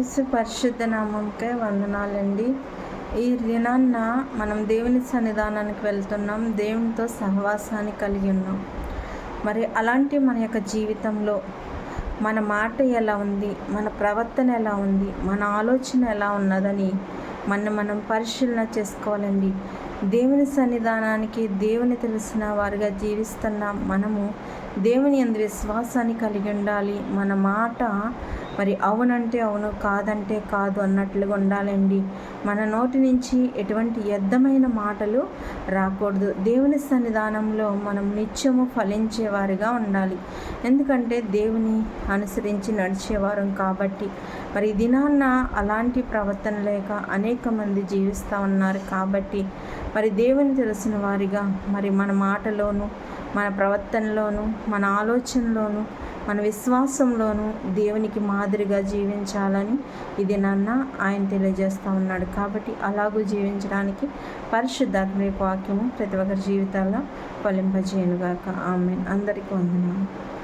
యేసు పరిశుద్ధ నామంకే వందనాలండి. ఈ దినాన్న మనం దేవుని సన్నిధానానికి వెళ్తున్నాం. దేవునితో సహవాసాన్ని కలిగి ఉన్నాం. మరి అలాంటి మన యొక్క జీవితంలో మన మాట ఎలా ఉంది? మన ప్రవర్తన ఎలా ఉంది? మన ఆలోచన ఎలా ఉన్నదని మన మనం పరిశీలన చేసుకోవాలండి. దేవుని సన్నిధానానికి దేవుని తెలిసిన వారిగా జీవిస్తున్న మనము దేవుని ఎందు విశ్వాసాన్ని కలిగి ఉండాలి. మన మాట మరి అవునంటే అవును కాదంటే కాదు అన్నట్లుగా ఉండాలండి. మన నోటి నుంచి ఎటువంటి వ్యర్థమైన మాటలు రాకూడదు. దేవుని సన్నిధానంలో మనం నిత్యము ఫలించేవారిగా ఉండాలి. ఎందుకంటే దేవుని అనుసరించి నడిచేవారం కాబట్టి. మరి దినాన్న అలాంటి ప్రవర్తన లేక అనేక మంది జీవిస్తూ ఉన్నారు కాబట్టి మరి దేవుని తెలిసిన వారిగా మరి మన మాటలోను మన ప్రవర్తనలోను మన ఆలోచనలోను మన విశ్వాసంలోనూ దేవునికి మాదిరిగా జీవించాలని ఇది నాన్న ఆయన తెలియజేస్తూ ఉన్నాడు. కాబట్టి అలాగూ జీవించడానికి పరిశుద్ధాత్మ వాక్యము ప్రతి ఒక్కరి జీవితాల్లో ఫలింపజేయనుగాక. ఆమె అందరికీ వందనాలు.